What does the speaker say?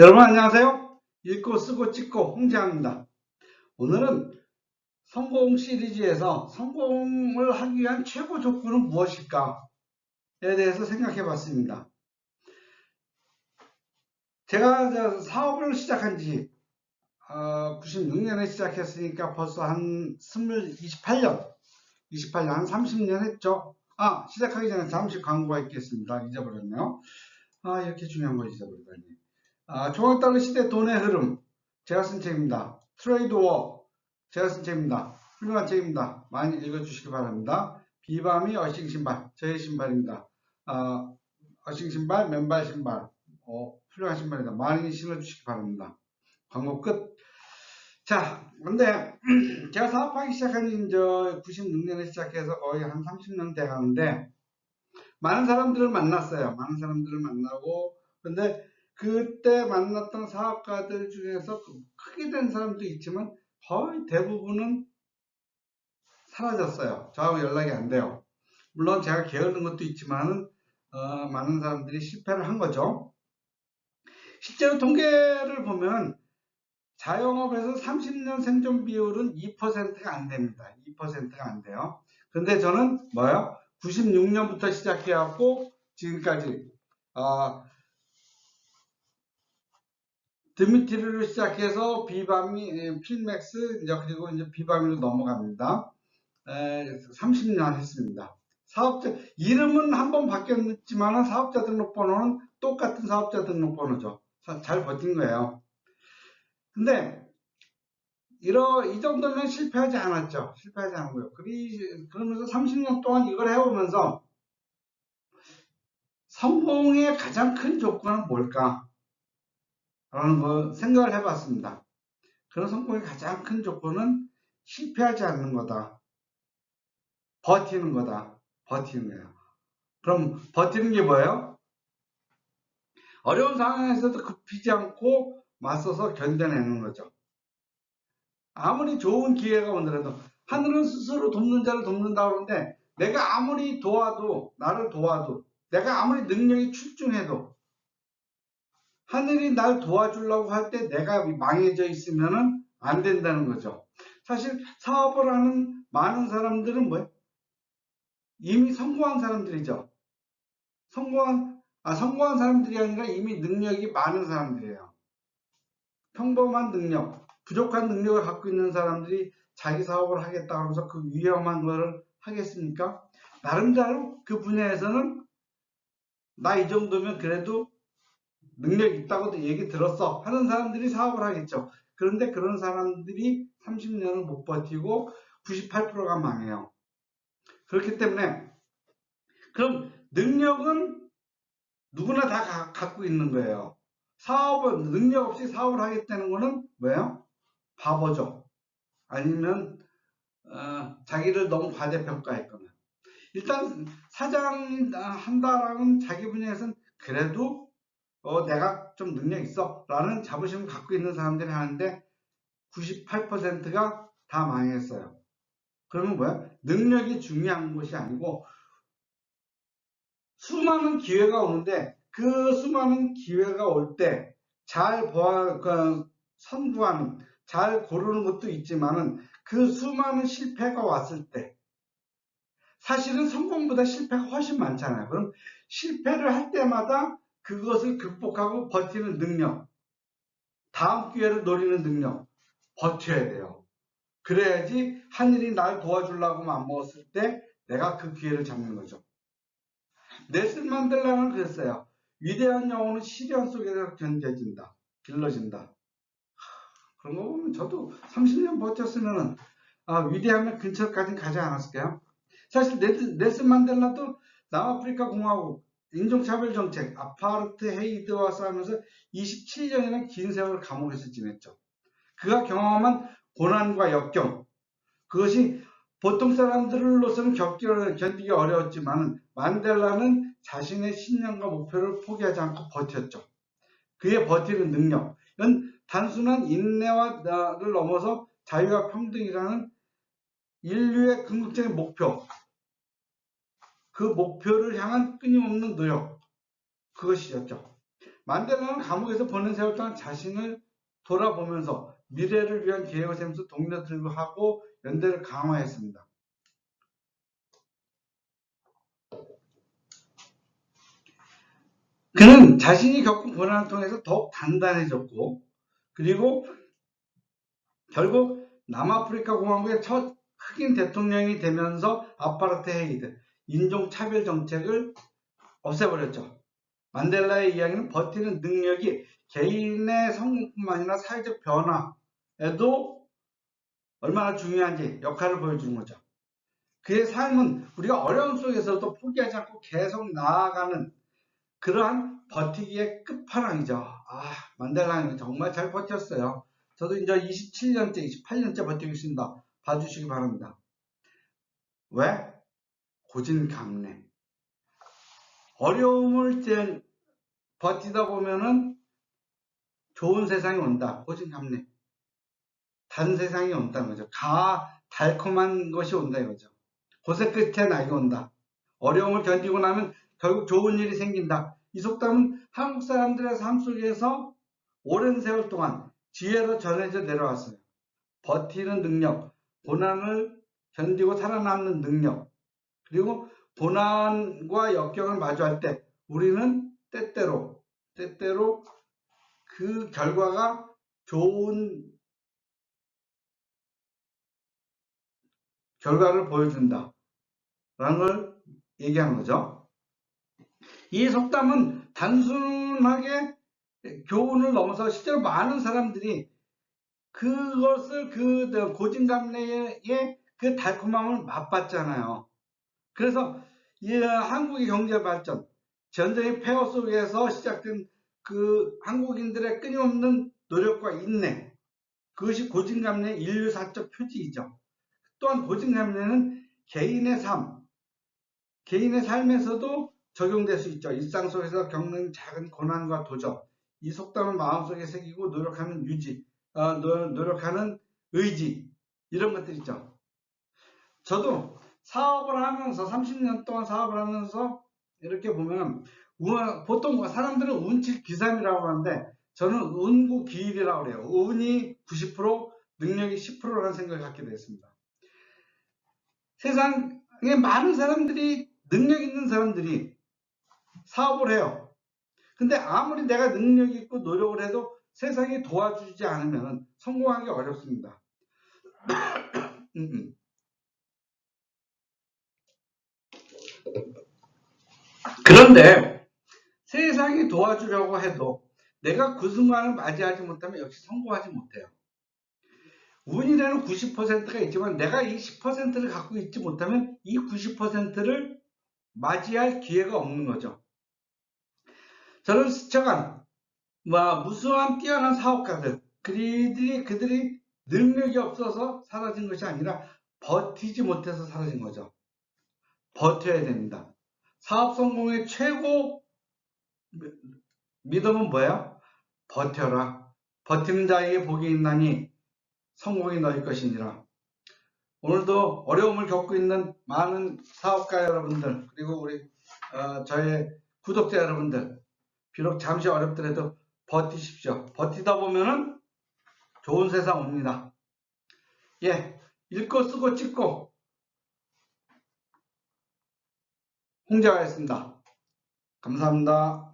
여러분 안녕하세요. 읽고 쓰고 찍고 홍재학입니다. 오늘은 성공 시리즈에서 성공을 하기 위한 최고 조건은 무엇일까에 대해서 생각해 봤습니다. 제가 저 사업을 시작한 지 96년에 시작했으니까 벌써 한 20, 28년, 28년, 한 30년 했죠. 아, 시작하기 전에 잠시 광고가 있겠습니다. 잊어버렸네요. 아, 이렇게 중요한 걸 잊어버리다니. 아, 종합달러 시대 돈의 흐름 제가 쓴 책입니다. 트레이드 워 제가 쓴 책입니다. 훌륭한 책입니다. 많이 읽어주시기 바랍니다. 비밤이 어싱 신발 저의 신발입니다. 아, 어싱 신발, 맨발 신발 어, 훌륭한 신발입니다. 많이 신어주시기 바랍니다. 광고 끝. 자, 근데 제가 사업하기 시작한 지 이제 96년에 시작해서 거의 한 30년 돼 가는데 많은 사람들을 만났어요. 많은 사람들을 만나고 근데 그때 만났던 사업가들 중에서 그 크게 된 사람도 있지만 거의 대부분은 사라졌어요. 저하고 연락이 안 돼요. 물론 제가 게으른 것도 있지만 어, 많은 사람들이 실패를 한 거죠. 실제로 통계를 보면 자영업에서 30년 생존 비율은 2%가 안 됩니다. 2%가 안 돼요. 근데 저는 뭐요? 96년부터 시작해갖고 지금까지 어, 드미트리로 시작해서 비바미, 필맥스, 이제 그리고 이제 비바미로 넘어갑니다. 에, 30년 했습니다. 사업자, 이름은 한 번 바뀌었지만 사업자 등록번호는 똑같은 사업자 등록번호죠. 잘 버틴 거예요. 근데, 이러, 이 정도면 실패하지 않았죠. 실패하지 않고요. 그리, 그러면서 30년 동안 이걸 해오면서 성공의 가장 큰 조건은 뭘까? 라는 거 생각을 해봤습니다. 그런 성공의 가장 큰 조건은 실패하지 않는 거다. 버티는 거다. 버티는 거예요. 그럼 버티는 게 뭐예요? 어려운 상황에서도 급히지 않고 맞서서 견뎌내는 거죠. 아무리 좋은 기회가 오더라도 하늘은 스스로 돕는 자를 돕는다 그러는데 내가 아무리 도와도 나를 도와도 내가 아무리 능력이 출중해도 하늘이 날 도와주려고 할 때 내가 망해져 있으면 안 된다는 거죠. 사실 사업을 하는 많은 사람들은 뭐예요? 이미 성공한 사람들이죠. 성공한, 아, 성공한 사람들이 아니라 이미 능력이 많은 사람들이에요. 평범한 능력, 부족한 능력을 갖고 있는 사람들이 자기 사업을 하겠다 하면서 그 위험한 거를 하겠습니까? 나름대로 그 분야에서는 나 이 정도면 그래도 능력 있다고도 얘기 들었어 하는 사람들이 사업을 하겠죠. 그런데 그런 사람들이 30년을 못 버티고 98%가 망해요. 그렇기 때문에 그럼 능력은 누구나 다 가, 갖고 있는 거예요. 사업은 능력 없이 사업을 하겠다는 거는 뭐예요? 바보죠. 아니면 어, 자기를 너무 과대평가했거나 일단 사장 한다라는 자기 분야에서는 그래도 어, 내가 좀 능력 있어 라는 자부심을 갖고 있는 사람들이 하는데 98%가 다 망했어요. 그러면 뭐야? 능력이 중요한 것이 아니고 수많은 기회가 오는데 그 수많은 기회가 올 때잘그 선구하는 잘 고르는 것도 있지만은 그 수많은 실패가 왔을 때 사실은 성공보다 실패가 훨씬 많잖아요. 그럼 실패를 할 때마다 그것을 극복하고 버티는 능력, 다음 기회를 노리는 능력, 버텨야 돼요. 그래야지 하늘이 날 도와주려고 마음먹었을 때 내가 그 기회를 잡는 거죠. 넬슨 만델라는 그랬어요. 위대한 영혼은 시련 속에서 견뎌진다. 길러진다. 그런 거 보면 저도 30년 버텼으면 아, 위대하면 근처까지 가지 않았을까요? 사실 넬슨 만델라도 남아프리카 공화국 인종차별 정책, 아파르트헤이드와 싸우면서 27년이나 긴 세월을 감옥에서 지냈죠. 그가 경험한 고난과 역경, 그것이 보통 사람들로서는 견디기 어려웠지만 만델라는 자신의 신념과 목표를 포기하지 않고 버텼죠. 그의 버티는 능력, 이건 단순한 인내와를 넘어서 자유와 평등이라는 인류의 궁극적인 목표, 그 목표를 향한 끊임없는 노력 그것이었죠. 만델라는 감옥에서 보낸 세월 동안 자신을 돌아보면서 미래를 위한 계획을 세우면서 동료들과 하고 연대를 강화했습니다. 그는 자신이 겪은 고난을 통해서 더욱 단단해졌고 그리고 결국 남아프리카 공화국의 첫 흑인 대통령이 되면서 아파르테헤이드 인종차별 정책을 없애버렸죠. 만델라의 이야기는 버티는 능력이 개인의 성공뿐만 아니라 사회적 변화에도 얼마나 중요한지 역할을 보여주는 거죠. 그의 삶은 우리가 어려움 속에서도 포기하지 않고 계속 나아가는 그러한 버티기의 끝판왕이죠. 아, 만델라는 정말 잘 버텼어요. 저도 이제 27년째, 28년째 버티고 있습니다. 봐주시기 바랍니다. 왜? 고진감래. 어려움을 제 버티다 보면은 좋은 세상이 온다. 고진감래. 단 세상이 온다는 거죠. 가 달콤한 것이 온다 이거죠. 고생 끝에 낙이 온다. 어려움을 견디고 나면 결국 좋은 일이 생긴다. 이 속담은 한국 사람들의 삶 속에서 오랜 세월 동안 지혜로 전해져 내려왔어요. 버티는 능력, 고난을 견디고 살아남는 능력, 그리고 고난과 역경을 마주할 때 우리는 때때로, 때때로 그 결과가 좋은 결과를 보여준다. 라는 걸 얘기하는 거죠. 이 속담은 단순하게 교훈을 넘어서 실제로 많은 사람들이 그것을 그 고진감래의 그 달콤함을 맛봤잖아요. 그래서 이 한국의 경제 발전, 전쟁의 폐허 속에서 시작된 그 한국인들의 끊임없는 노력과 인내, 그것이 고진감래의 인류사적 표지이죠. 또한 고진감래는 개인의 삶, 개인의 삶에서도 적용될 수 있죠. 일상 속에서 겪는 작은 고난과 도전, 이 속담을 마음속에 새기고 노력하는 유지, 어, 노력하는 의지, 이런 것들 있죠. 저도 사업을 하면서 30년 동안 사업을 하면서 이렇게 보면 보통 사람들은 운칠 기삼이라고 하는데 저는 운구 기일이라고 그래요. 운이 90% 능력이 10%라는 생각을 갖게 됐습니다. 세상에 많은 사람들이 능력 있는 사람들이 사업을 해요. 근데 아무리 내가 능력 있고 노력을 해도 세상이 도와주지 않으면 성공하기 어렵습니다. 음, 음. 그런데 세상이 도와주려고 해도 내가 그 순간을 맞이하지 못하면 역시 성공하지 못해요. 운이라는 90%가 있지만 내가 이 10%를 갖고 있지 못하면 이 90%를 맞이할 기회가 없는 거죠. 저는 스쳐간 뭐 무수한 뛰어난 사업가들 그들이 그들이 능력이 없어서 사라진 것이 아니라 버티지 못해서 사라진 거죠. 버텨야 됩니다. 사업 성공의 최고 믿음은 뭐야? 버텨라. 버티는 자에게 복이 있나니 성공이 너희 것이니라. 오늘도 어려움을 겪고 있는 많은 사업가 여러분들 그리고 우리 어, 저의 구독자 여러분들 비록 잠시 어렵더라도 버티십시오. 버티다 보면은 좋은 세상 옵니다. 예, 읽고 쓰고 찍고 홍자가였습니다. 감사합니다.